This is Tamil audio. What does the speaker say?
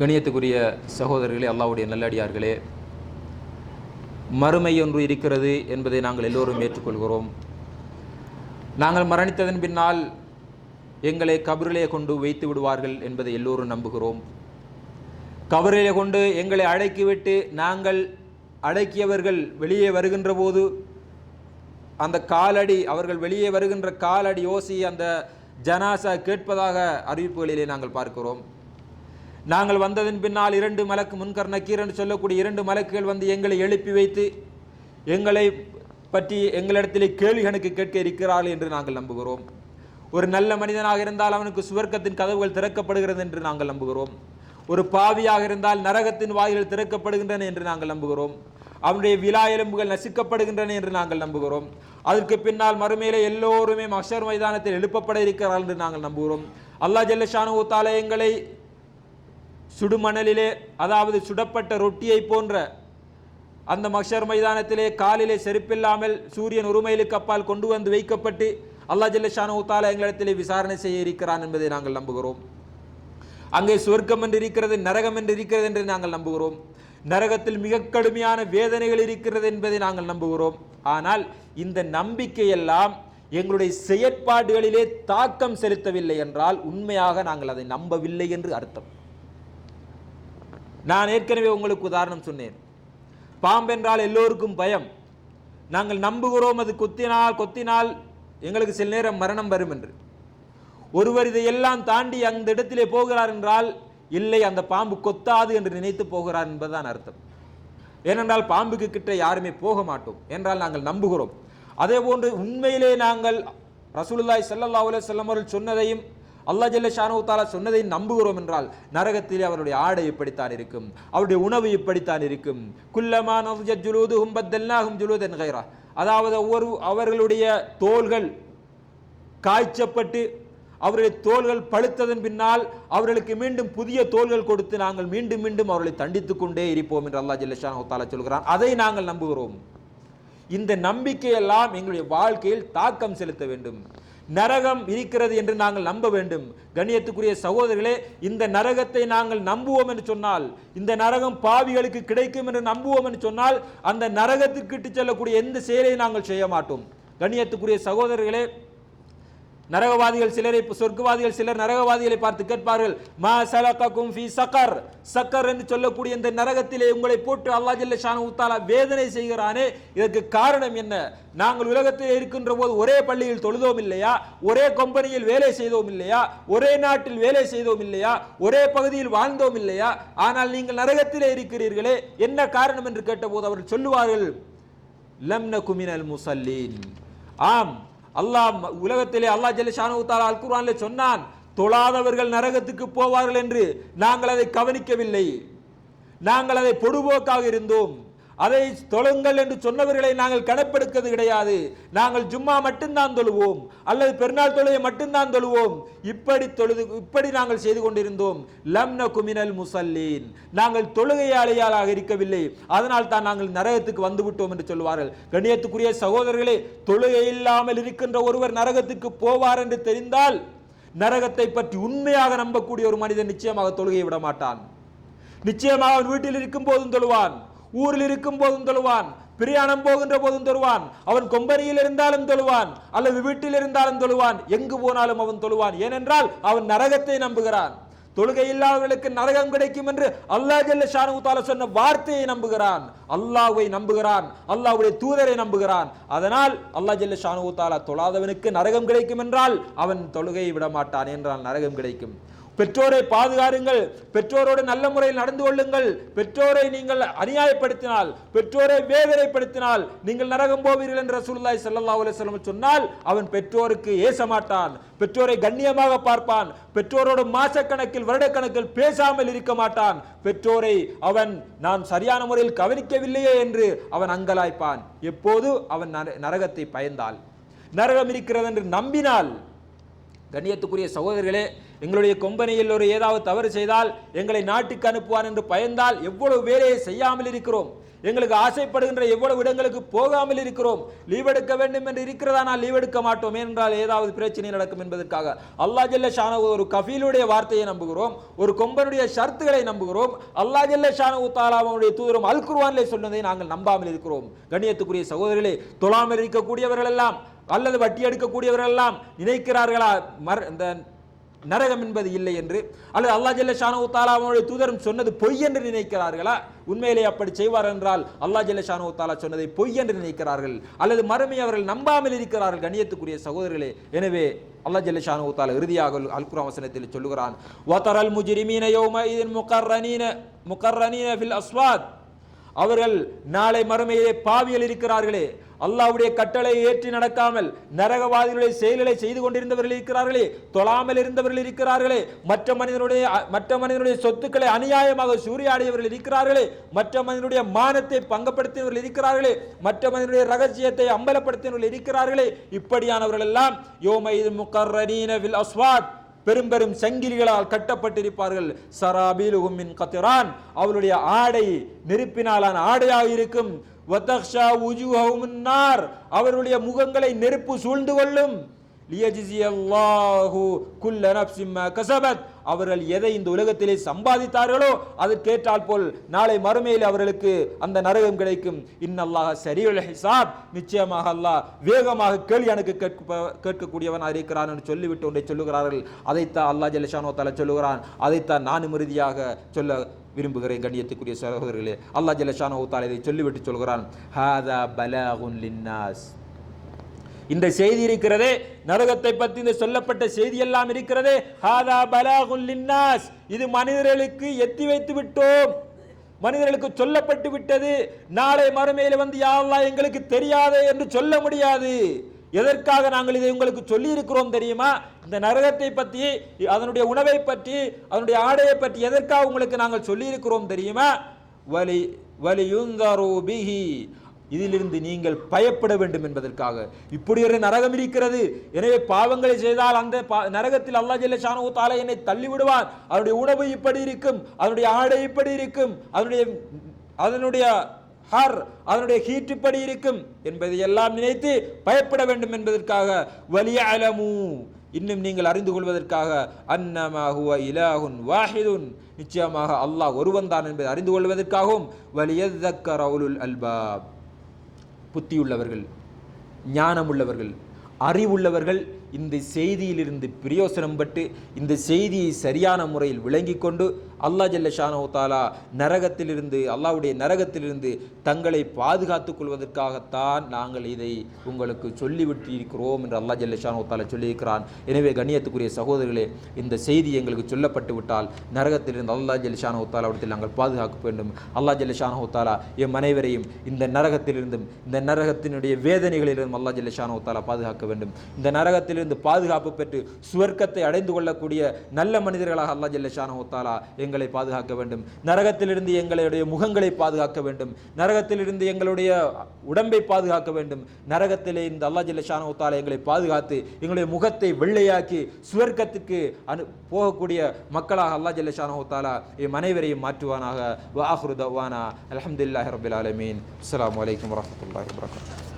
கணியத்துக்குரிய சகோதரர்களே அல்லாவுடைய நல்லடியார்களே மறுமை ஒன்று இருக்கிறது என்பதை நாங்கள் எல்லோரும் ஏற்றுக்கொள்கிறோம். நாங்கள் மரணித்ததன் பின்னால் எங்களை கபரிலே கொண்டு வைத்து விடுவார்கள் என்பதை எல்லோரும் நம்புகிறோம். கபரிலே கொண்டு எங்களை அடக்கிவிட்டு நாங்கள் அடக்கியவர்கள் வெளியே வருகின்ற போது அந்த காலடி அவர்கள் வெளியே வருகின்ற காலடி ஓசி அந்த ஜனாசா கேட்பதாக அறிவிப்புகளிலே நாங்கள் பார்க்கிறோம். நாங்கள் வந்ததன் பின்னால் இரண்டு மலக்கு முன்கர் நக்கீரன் சொல்லக்கூடிய இரண்டு மலக்குகள் வந்து எங்களை எழுப்பி வைத்து எங்களை பற்றி எங்களிடத்திலே கேள்வி கணக்கு கேட்க இருக்கிறார்கள் என்று நாங்கள் நம்புகிறோம். ஒரு நல்ல மனிதனாக இருந்தால் அவனுக்கு சுவர்க்கத்தின் கதவுகள் திறக்கப்படுகிறது என்று நாங்கள் நம்புகிறோம். ஒரு பாவியாக இருந்தால் நரகத்தின் வாயில்கள் திறக்கப்படுகின்றன என்று நாங்கள் நம்புகிறோம். அவனுடைய விழா எலும்புகள் நசுக்கப்படுகின்றன என்று நாங்கள் நம்புகிறோம். அதற்கு பின்னால் மறுமையிலே எல்லோருமே மஷர் மைதானத்தில் எழுப்பப்பட இருக்கிறார்கள் என்று நாங்கள் நம்புகிறோம். அல்லாஹ் ஜல்லஷானு தாலயங்களை சுடுமணலிலே அதாவது சுடப்பட்ட ரொட்டியை போன்ற அந்த மக்ஷர் மைதானத்திலே காலிலே செருப்பில்லாமல் சூரியன் உரிமையிலுக்கு அப்பால் கொண்டு வந்து வைக்கப்பட்டு அல்லாஹ் ஜல்லஷானு தாலா எங்களிடத்திலே விசாரணை செய்ய இருக்கிறான் என்பதை நாங்கள் நம்புகிறோம். அங்கே சொர்க்கம் என்று இருக்கிறது நரகம் என்று இருக்கிறது என்று நாங்கள் நம்புகிறோம். நரகத்தில் மிக கடுமையான வேதனைகள் இருக்கிறது என்பதை நாங்கள் நம்புகிறோம். ஆனால் இந்த நம்பிக்கையெல்லாம் எங்களுடைய செயற்பாடுகளிலே தாக்கம் செலுத்தவில்லை என்றால் உண்மையாக நாங்கள் அதை நம்பவில்லை என்று அர்த்தம். நான் ஏற்கனவே உங்களுக்கு உதாரணம் சொன்னேன். பாம்பென்றால் எல்லோருக்கும் பயம். நாங்கள் நம்புகிறோம் அது கொத்தினால் கொத்தினால் எங்களுக்கு சில நேரம் மரணம் வரும் என்று. ஒருவர் இதையெல்லாம் தாண்டி அந்த இடத்திலே போகிறார் என்றால் இல்லை அந்த பாம்பு கொத்தாது என்று நினைத்து போகிறார் என்பதுதான் அர்த்தம். ஏனென்றால் பாம்புக்கு கிட்ட யாருமே போக மாட்டோம் என்றால் நாங்கள் நம்புகிறோம். அதே போன்று உண்மையிலே நாங்கள் ரசூலுல்லாய் ஸல்லல்லாஹு அலைஹி வஸல்லம் அவர்கள் சொன்னதையும் அல்லா ஜல்ல ஷானு தாலா சொன்னதை நம்புகிறோம் என்றால் நரகத்திலே அவருடைய ஆடை இப்படித்தான் இருக்கும். அவருடைய உணவு இப்படித்தான் இருக்கும். குல்லமா நஃஜத் ஜுலூதுஹும் பத்தல்னாஹும் ஜுலூதன் கைரா. அதாவது ஒவ்வொரு அவர்களுடைய தோள்கள் காய்ச்சப்பட்டு அவருடைய தோள்கள் பழுத்ததன் பின்னால் அவர்களுக்கு மீண்டும் புதிய தோள்கள் கொடுத்து நாங்கள் மீண்டும் மீண்டும் அவர்களை தண்டித்துக் கொண்டே இருப்போம் என்று அல்லா ஜல்லஷான் தாலா சொல்கிறான். அதை நாங்கள் நம்புகிறோம். இந்த நம்பிக்கையெல்லாம் எங்களுடைய வாழ்க்கையில் தாக்கம் செலுத்த வேண்டும். நரகம் இருக்கிறது என்று நாங்கள் நம்ப வேண்டும். கண்ணியத்துக்குரிய சகோதரர்களே இந்த நரகத்தை நாங்கள் நம்புவோம் என்று சொன்னால் இந்த நரகம் பாவிகளுக்கு கிடைக்கும் என்று நம்புவோம் என்று சொன்னால் அந்த நரகத்திற்கு இட்டுச் செல்லக்கூடிய எந்த செயலையும் நாங்கள் செய்ய மாட்டோம். கண்ணியத்துக்குரிய சகோதரர்களே நரகவாதிகள் சிலரை சொர்க்கவாதிகள் சிலர் நரகவாதிகளை பார்த்து கேட்பார்கள் மா சலகக்கும் ஃபி சக்கர் சக்கர் என்று சொல்லக்கூடிய இந்த நரகத்திலே உங்களை போட்டு அல்லாஹ் ஜல்ல ஷானு உத்தாலா வேதனை செய்கிறானே. இதற்கு காரணம் என்ன? நாங்கள் உலகத்தில் இருக்கின்ற போது ஒரே பள்ளியில் தொழுதோம் இல்லையா? ஒரே கம்பெனியில் வேலை செய்தோம் இல்லையா? ஒரே நாட்டில் வேலை செய்தோம் இல்லையா? ஒரே பகுதியில் வாழ்ந்தோம் இல்லையா? ஆனால் நீங்கள் நரகத்திலே இருக்கிறீர்களே என்ன காரணம் என்று கேட்டபோது அவர்கள் சொல்லுவார்கள் லம் குமினல் முசல்லீன். ஆம் அல்லாஹ் உலகத்திலே அல்லாஹ் ஜல்ல ஷானு தாலா அல் குர்ஆன்ல சொன்னான் தொழாதவர்கள் நரகத்துக்கு போவார்கள் என்று நாங்கள் அதை கவனிக்கவில்லை. நாங்கள் அதை பொடுபோக்காக இருந்தோம். அதை தொழுங்கள் என்று சொன்னவர்களை நாங்கள் கணப்பெடுக்கிறது கிடையாது. நாங்கள் ஜும்மா மட்டும்தான் தொழுவோம். அல்லது பெருநாள் தொழுகை மட்டும்தான் தொழுவோம். இப்படி தொழுது இப்படி நாங்கள் செய்து கொண்டிருந்தோம். லம்ன குமினல் முசல்லீன். நாங்கள் தொழுகையாளியாளாக இருக்கவில்லை. அதனால் தான் நாங்கள் நரகத்துக்கு வந்துவிட்டோம் என்று சொல்வார்கள் கண்ணியத்துக்குரிய சகோதரர்களே தொழுகை இல்லாமல் இருக்கின்ற ஒருவர் நரகத்துக்கு போவார் என்று தெரிந்தால் நரகத்தை பற்றி உண்மையாக நம்பக்கூடிய ஒரு மனிதன் நிச்சயமாக தொழுகையை விட மாட்டான் நிச்சயமாக அவன் வீட்டில் இருக்கும் போதும் தொழுவான். ஊரில் இருக்கும் போதும் தொழுவான் பிரயாணம் போகின்ற போதும் தொழுவான் அவன் கொம்பனியில் இருந்தாலும் தொழுவான் அல்லது வீட்டில் இருந்தாலும் தொழுவான் எங்கு போனாலும் அவன் தொழுவான். ஏனென்றால் அவன் நரகத்தை நம்புகிறான். தொழுகை இல்லாதவர்களுக்கு நரகம் கிடைக்கும் என்று அல்லாஹ் ஜல்ல ஷானுத்தால சொன்ன வார்த்தையை நம்புகிறான். அல்லாஹ்வை நம்புகிறான். அல்லாஹ்வுடைய தூதரை நம்புகிறான். அதனால் அல்லாஹ் ஜல்ல ஷானு தொழாதவனுக்கு நரகம் கிடைக்கும் என்றால் அவன் தொழுகையை விடமாட்டான் என்றால் நரகம் கிடைக்கும். பெற்றோரை பாதுகாருங்கள். பெற்றோரோடு நல்ல முறையில் நடந்து கொள்ளுங்கள். பெற்றோரை நீங்கள் அநியாயப்படுத்தினால் பெற்றோரை வேதனைப்படுத்தினால் நீங்கள் நரகம் போவீர்கள் என்று ரசூலுல்லாஹி ஸல்லல்லாஹு அலைஹி சொன்னால் அவன் பெற்றோருக்கு ஏச மாட்டான் பெற்றோரை கண்ணியமாக பார்ப்பான். பெற்றோரோடு மாசக்கணக்கில் வருடக்கணக்கில் பேசாமல் இருக்க மாட்டான். பெற்றோரை அவன் நான் சரியான முறையில் கவனிக்கவில்லையே என்று அவன் அங்கலாய்ப்பான். எப்போது அவன் நர- நரகத்தை பயந்தால்? நரகம் இருக்கிறது என்று நம்பினால் கண்ணியத்துக்குரிய சகோதரர்களே எங்களுடைய கொம்பனியில் ஒரு ஏதாவது தவறு செய்தால் எங்களை நாட்டுக்கு அனுப்புவான் என்று பயந்தால் எவ்வளவு வேலையை செய்யாமல் இருக்கிறோம். எங்களுக்கு ஆசைப்படுகின்ற எவ்வளவு இடங்களுக்கு போகாமல் இருக்கிறோம். லீவ் எடுக்க வேண்டும் என்று இருக்கிறதா? நான் லீவ் எடுக்க மாட்டோம் என்றால் ஏதாவது பிரச்சனை நடக்கும் என்பதற்காக அல்லாஹ் ஜல்ல ஷானு ஒரு கஃபீலுடைய வார்த்தையை நம்புகிறோம் ஒரு கொம்பனுடைய ஷர்த்துகளை நம்புகிறோம். அல்லாஹ் ஜல்ல ஷானு தாலாவுடைய தூதரம் அல் குர்வானிலே சொன்னதை நாங்கள் நம்பாமல் இருக்கிறோம். கண்ணியத்துக்குரிய சகோதரிகளே தொழாமல் இருக்கக்கூடியவர்கள் எல்லாம் அல்லது வட்டி எடுக்கக்கூடியவர்கள் எல்லாம் நினைக்கிறார்களா? மர் இந்த நரகம் என்பது இல்லை என்று. அல்லது அல்லாஹ் ஜல்ல ஷானு தாலா அவனுடைய தூதரும் சொன்னது பொய் என்று நினைக்கிறார்களா? உண்மையிலே அப்படி செய்வார் என்றால் அல்லாஹ் ஜல்ல ஷானு தாலா சொன்னதை பொய் என்று நினைக்கிறார்கள். அல்லது மறுமை அவர்கள் நம்பாமல் இருக்கிறார்கள் கணியத்துக்குரிய சகோதரர்களே. எனவே அல்லாஹ் ஜல்ல ஷானு தாலா இறுதியாக அல் வசனத்தில் சொல்லுகிறான் வதரல் முஜிரிமீன யோம இதன் முகர்ரனீன முகர்ரனீன ஃபில் அஸ்வாத். அவர்கள் நாளை மறுமையிலே பாவியல் இருக்கிறார்களே. அல்லாஹ்வுடைய கட்டளை ஏற்றி நடக்காமல் நரகவாதிகளுடைய செயல்களை செய்து கொண்டிருந்தவர்கள் இருக்கிறார்களே. தொழாமல் இருந்தவர்கள் இருக்கிறார்களே. மற்ற மனிதனுடைய மற்ற மனிதனுடைய சொத்துக்களை அநியாயமாக சூறையாடியவர்கள் இருக்கிறார்களே. மற்ற மனிதனுடைய மானத்தை பங்கப்படுத்தியவர்கள் இருக்கிறார்களே. மற்ற மனிதனுடைய ரகசியத்தை அம்பலப்படுத்தியவர்கள் இருக்கிறார்களே. இப்படியானவர்கள் எல்லாம் யோமை முக்கர்ரீன வில் அஸ்வாத் பெரும் பெரும் சங்கிலிகளால் கட்டப்பட்டிருப்பார்கள். சராபீலுகும் மின் கத்திரான் அவளுடைய ஆடை நெருப்பினாலான ஆடையாக இருக்கும். அவருடைய முகங்களை நெருப்பு சூழ்ந்து கொள்ளும். குல்ல நப்சிம் அவர்கள் எதை இந்த உலகத்திலே சம்பாதித்தார்களோ அதற்கேற்றால் போல் நாளை மறுமையில் அவர்களுக்கு அந்த நரகம் கிடைக்கும். இன்னல்லாஹ் சரியுல் ஹிசாப் நிச்சயமாக அல்லாஹ் வேகமாக கேள்வி எனக்கு கேட்க கேட்கக்கூடியவனாக இருக்கிறான் என்று சொல்லிவிட்டு ஒன்றை சொல்லுகிறார்கள். அதைத்தான் அல்லாஹ் ஜல்லஷானோ தலை சொல்லுகிறான். அதைத்தான் நானும் இறுதியாக சொல்ல விரும்புகிறேன் கண்ணியத்துக்குரிய சகோதரர்களே. அல்லாஹ் ஜல்லஷானோ தாலா இதை சொல்லிவிட்டு சொல்கிறான். ஹாதா பலாகுன் லின்னாஸ் இந்த செய்தி இருக்கிறதே நரகத்தை பற்றி இந்த சொல்லப்பட்ட செய்தி எல்லாம் இருக்கிறதே. ஹாதா பலாகுல் லின்னாஸ். இது மனிதர்களுக்கு எத்தி வைத்து விட்டோம். மனிதர்களுக்கு சொல்லப்பட்டு விட்டது. நாளை மறுமையில் வந்து யாரெல்லாம் எங்களுக்கு தெரியாதே என்று சொல்ல முடியாது. எதற்காக நாங்கள் இதை உங்களுக்கு சொல்லி இருக்கிறோம் தெரியுமா? இந்த நரகத்தை பற்றி அதனுடைய உணவை பற்றி அதனுடைய ஆடையை பற்றி எதற்காக உங்களுக்கு நாங்கள் சொல்லி இருக்கிறோம் தெரியுமா? வலி வலியுந்தரு பிஹி. இதிலிருந்து நீங்கள் பயப்பட வேண்டும் என்பதற்காக. இப்படி ஒரு நரகம் இருக்கிறது. எனவே பாவங்களை செய்தால் அந்த பா- நரகத்தில் அல்லா ஜெல்ல ஷானு தாலா என்னை தள்ளிவிடுவார். அவருடைய அதனுடைய உணவு இப்படி இருக்கும். அதனுடைய ஆடை இப்படி இருக்கும். அதனுடைய அதனுடைய ஹர் அதனுடைய ஹீட் இப்படி இருக்கும். என்பதை எல்லாம் நினைத்து பயப்பட வேண்டும் என்பதற்காக. வலிய அலமு இன்னும் நீங்கள் அறிந்து கொள்வதற்காக. அன்னமாகுவ இலாகுன் வாஹிதுன். நிச்சயமாக அல்லாஹ் ஒருவன் தான் என்பதை அறிந்து கொள்வதற்காகவும். வலியதக்க ரவுலுல் அல்பாப். புத்தியுள்ளவர்கள் ஞானமுள்ளவர்கள் அறிவுள்ளவர்கள் இந்த செய்தியிலிருந்து பிரயோசனம் பட்டு இந்த செய்தியை சரியான முறையில் விளங்கி கொண்டு அல்லாஹ் ஜல்ல ஷானோ தாலா நரகத்திலிருந்து அல்லாவுடைய நரகத்திலிருந்து தங்களை பாதுகாத்துக் கொள்வதற்காகத்தான் நாங்கள் இதை உங்களுக்கு சொல்லிவிட்டு இருக்கிறோம் என்று அல்லாஹ் ஜல்ல ஷானோ தாலா சொல்லியிருக்கிறான். எனவே கண்ணியத்துக்குரிய சகோதரர்களே இந்த செய்தி எங்களுக்கு சொல்லப்பட்டு விட்டால் நரகத்திலிருந்து அல்லாஹ் ஜல்ல ஷானோ தாலாவிடத்தில் நாங்கள் பாதுகாக்க வேண்டும். அல்லாஹ் ஜல்ல ஷானோ தாலா எம் அனைவரையும் இந்த நரகத்திலிருந்தும் இந்த நரகத்தினுடைய வேதனைகளிலிருந்தும் அல்லாஹ் ஜல்ல ஷானோ தாலா பாதுகாக்க வேண்டும். இந்த நரகத்திலிருந்து பாதுகாப்பு பெற்று சுவர்க்கத்தை அடைந்து கொள்ளக்கூடிய நல்ல மனிதர்களாக அல்லாஹ் ஜல்ல ஷானோ தாலா எங்களை பாதுகாக்க வேண்டும். நரகத்திலிருந்து எங்களுடைய முகங்களை பாதுகாக்க வேண்டும். நரகத்திலிருந்து எங்களுடைய உடம்பை பாதுகாக்க வேண்டும். நரகத்திலே இந்த அல்லா ஜில்ல ஷானோ எங்களை பாதுகாத்து எங்களுடைய முகத்தை வெள்ளையாக்கி சுவர்க்கத்துக்கு அனு போகக்கூடிய மக்களாக அல்லா ஜில்ல ஷானோ என் எம் அனைவரையும் மாற்றுவானாக வாஹ்ரு தவானா. அலமதுல்லாஹி ரபில் ஆலமீன். அஸ்லாம் வலைக்கம் வரஹ்மத்துல்லாஹி வபரகாத்துஹு.